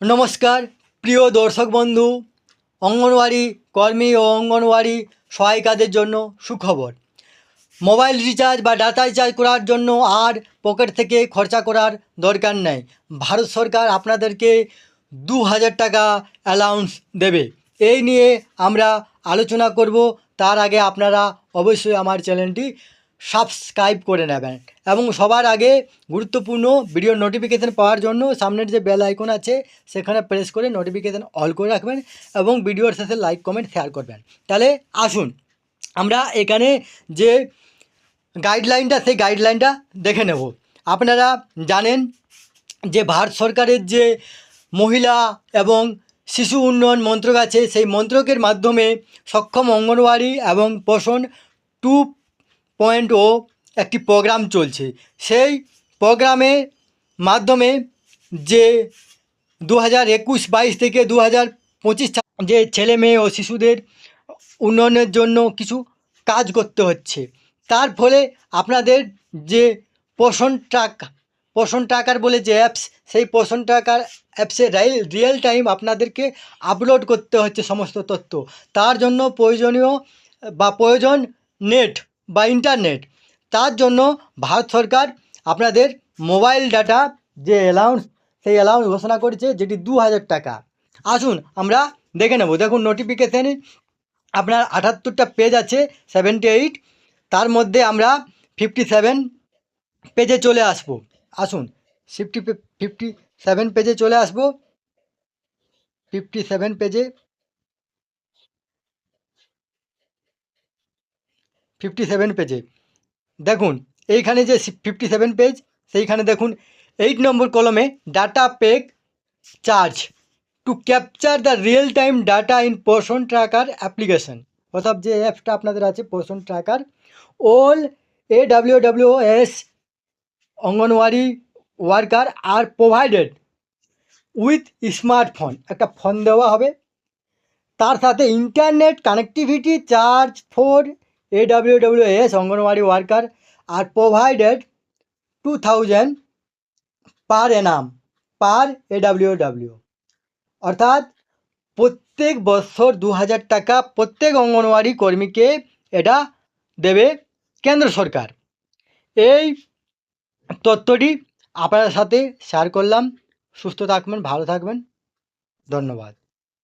নমস্কার, প্রিয় দর্শক বন্ধু, অঙ্গনওয়াড়ি কর্মী ও অঙ্গনওয়াড়ি সহায়িকাদের জন্য সুখবর। মোবাইল রিচার্জ বা ডাটা রিচার্জ করার জন্য আর পকেট থেকে খরচা করার দরকার নেই। ভারত সরকার আপনাদেরকে দু হাজার টাকা অ্যালাউন্স দেবে। এই নিয়ে আমরা আলোচনা করব। তার আগে আপনারা অবশ্যই আমার চ্যানেলটি সাবস্ক্রাইব করে নেবেন। এবং সবার আগে গুরুত্বপূর্ণ ভিডিও নোটিফিকেশান পাওয়ার জন্য সামনের যে বেল আইকন আছে, সেখানে প্রেস করে নোটিফিকেশান অল করে রাখবেন এবং ভিডিওর শেষে লাইক কমেন্ট শেয়ার করবেন। তাহলে আসুন, আমরা এখানে যে গাইডলাইনটা সেই গাইডলাইনটা দেখে নেব। আপনারা জানেন যে ভারত সরকারের যে মহিলা এবং শিশু উন্নয়ন মন্ত্রক আছে, সেই মন্ত্রকের মাধ্যমে সক্ষম অঙ্গনওয়াড়ি এবং পোষণ টু পয়েন্ট ও একটি প্রোগ্রাম চলছে। সেই প্রোগ্রামের মাধ্যমে যে দু হাজার একুশ বাইশ থেকে দু হাজার পঁচিশ যে ছেলে মেয়ে ও শিশুদের উন্নয়নের জন্য কিছু কাজ করতে হচ্ছে। তার ফলে আপনাদের যে পোষণ ট্রাক, পোষণ ট্রাকার বলে যে অ্যাপস সেই পোষণ ট্রাকার অ্যাপসে রাইল রিয়েল টাইম আপনাদেরকে আপলোড করতে হচ্ছে সমস্ত তথ্য। তার জন্য প্রয়োজনীয় বা প্রয়োজন নেট বা ইন্টারনেট তার জন্য ভারত সরকার আপনাদের মোবাইল ডাটা যে অ্যালাউন্স সেই অ্যালাউন্স ঘোষণা করেছে, যেটি দু হাজার টাকা। আসুন আমরা দেখে নেব। দেখুন নোটিফিকেশানে আপনার আটাত্তরটা পেজ আছে সেভেন্টি এইট তার মধ্যে আমরা ফিফটি সেভেন পেজে চলে আসব। আসুন ফিফটি ফিফটি সেভেন পেজে চলে আসব। ফিফটি সেভেন পেজে ফিফটি সেভেন পেজে দেখুন, এইখানে যে ফিফটি সেভেন পেজ সেইখানে দেখুন এইট নম্বর কলমে data pack charge to capture the real time data in Poshan tracker application অর্থাৎ যে অ্যাপসটা আপনাদের আছে Poshan tracker all A W W S anganwadi worker are provided with smartphone একটা ফোন দেওয়া হবে। তার সাথে internet connectivity charge for A W W S anganwadi worker, are provided two thousand per annum per A W W অর্থাৎ প্রত্যেক বছর দু হাজার টাকা প্রত্যেক অঙ্গনওয়াড়ি কর্মীকে এটা দেবে কেন্দ্র সরকার। এই তথ্যটি আপনার সাথে শেয়ার করলাম। সুস্থ থাকবেন, ভালো থাকবেন। ধন্যবাদ।